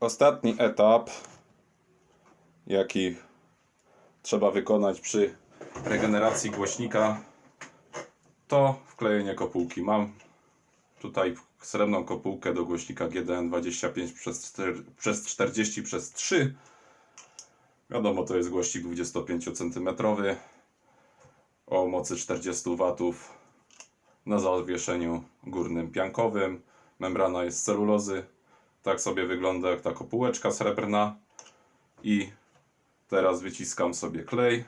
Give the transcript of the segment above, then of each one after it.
ostatni etap, jaki trzeba wykonać przy regeneracji głośnika, to wklejenie kopułki. Mam tutaj srebrną kopułkę do głośnika GDN 25 przez 4, przez 40 przez 3. Wiadomo, to jest głośnik 25 cm o mocy 40 W na zawieszeniu górnym piankowym. Membrana jest celulozy. Tak sobie wygląda jak ta kopułeczka srebrna. I teraz wyciskam sobie klej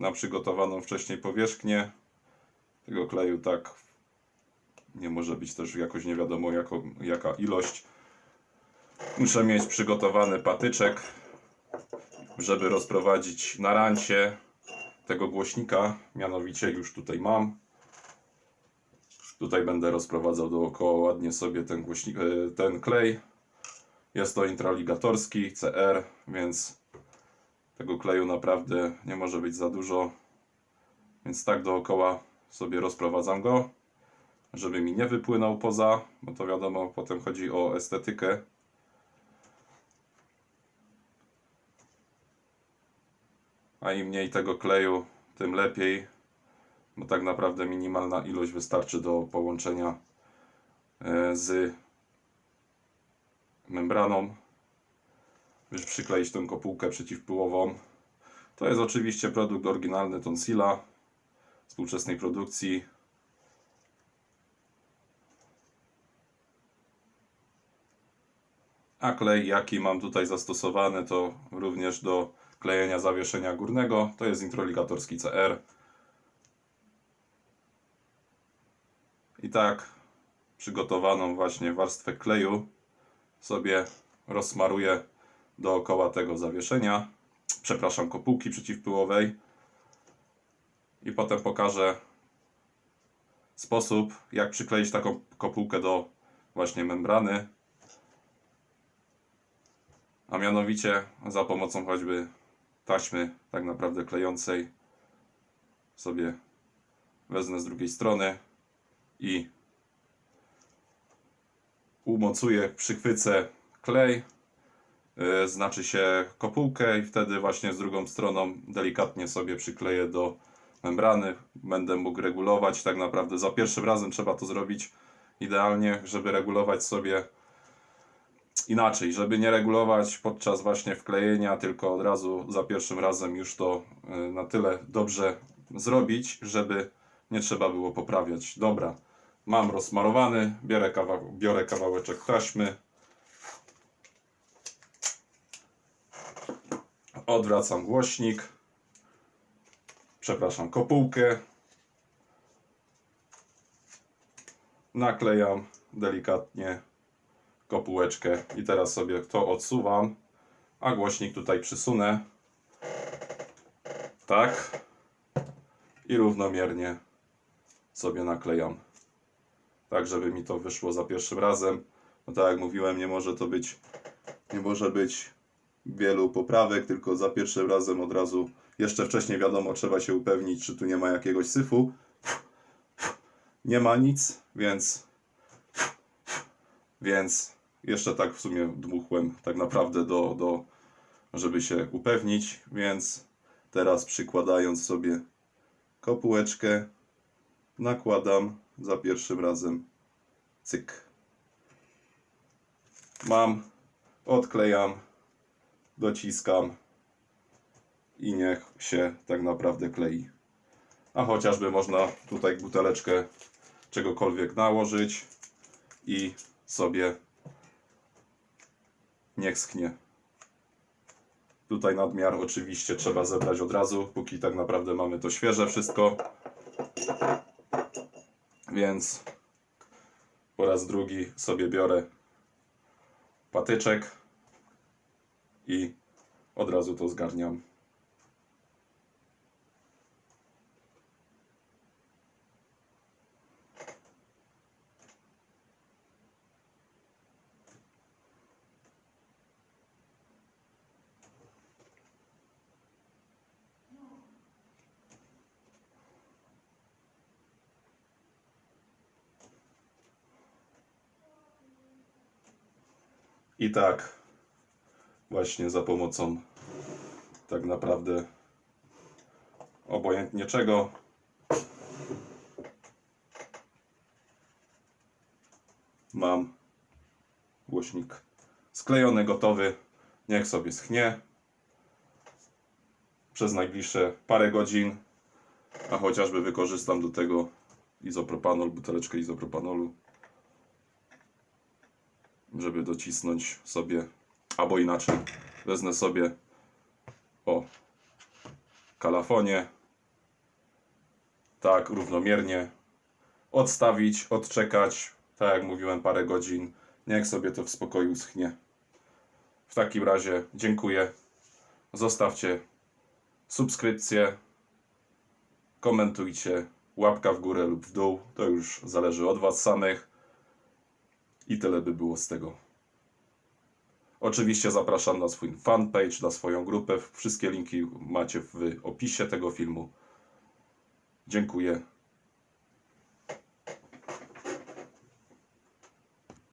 na przygotowaną wcześniej powierzchnię. Tego kleju tak nie może być też jakoś nie wiadomo jako, jaka ilość. Muszę mieć przygotowany patyczek, żeby rozprowadzić na rancie tego głośnika. Mianowicie już tutaj mam. Tutaj będę rozprowadzał dookoła ładnie sobie ten, głośnik, e, ten klej. Jest to intraligatorski CR, więc tego kleju naprawdę nie może być za dużo. Więc tak dookoła sobie rozprowadzam go, żeby mi nie wypłynął poza, bo to wiadomo, potem chodzi o estetykę. A im mniej tego kleju, tym lepiej, bo tak naprawdę minimalna ilość wystarczy do połączenia e, z membraną, żeby przykleić tę kopułkę przeciwpyłową. To jest oczywiście produkt oryginalny Tonsila współczesnej produkcji. A klej, jaki mam tutaj zastosowany, to również do klejenia zawieszenia górnego. To jest introligatorski CR. I tak przygotowaną właśnie warstwę kleju sobie rozsmaruję dookoła tego zawieszenia. Przepraszam, kopułki przeciwpyłowej. I potem pokażę sposób, jak przykleić taką kopułkę do właśnie membrany. A mianowicie za pomocą choćby taśmy tak naprawdę klejącej sobie wezmę z drugiej strony i umocuję, przychwycę klej, yy, znaczy się kopułkę i wtedy właśnie z drugą stroną delikatnie sobie przykleję do membrany. Będę mógł regulować tak naprawdę za pierwszym razem trzeba to zrobić idealnie, żeby regulować sobie inaczej, żeby nie regulować podczas właśnie wklejenia, tylko od razu za pierwszym razem już to y, na tyle dobrze zrobić, żeby nie trzeba było poprawiać. Dobra, mam rozsmarowany, biorę, kawa biorę kawałeczek taśmy, odwracam głośnik, przepraszam, kopułkę, naklejam delikatnie kopułeczkę i teraz sobie to odsuwam, a głośnik tutaj przysunę. Tak. I równomiernie sobie naklejam. Tak, żeby mi to wyszło za pierwszym razem. No tak jak mówiłem, nie może to być, nie może być wielu poprawek, tylko za pierwszym razem od razu, jeszcze wcześniej wiadomo, trzeba się upewnić, czy tu nie ma jakiegoś syfu. Nie ma nic, więc więc jeszcze tak w sumie dmuchłem tak naprawdę do, do żeby się upewnić, więc teraz przykładając sobie kopułeczkę nakładam za pierwszym razem cyk. Mam, odklejam, dociskam i niech się tak naprawdę klei. A chociażby można tutaj buteleczkę czegokolwiek nałożyć i sobie niech sknie. Tutaj nadmiar oczywiście trzeba zebrać od razu, póki tak naprawdę mamy to świeże wszystko. Więc po raz drugi sobie biorę patyczek i od razu to zgarniam. I tak właśnie za pomocą tak naprawdę obojętnie czego. Mam głośnik sklejony, gotowy. Niech sobie schnie przez najbliższe parę godzin, a chociażby wykorzystam do tego izopropanol, buteleczkę izopropanolu, żeby docisnąć sobie, albo inaczej, wezmę sobie o kalafonie, tak równomiernie, odstawić, odczekać, tak jak mówiłem, parę godzin, niech sobie to w spokoju schnie. W takim razie dziękuję. Zostawcie subskrypcję, komentujcie, łapka w górę lub w dół. To już zależy od Was samych. I tyle by było z tego. Oczywiście zapraszam na swój fanpage, na swoją grupę. Wszystkie linki macie w opisie tego filmu. Dziękuję.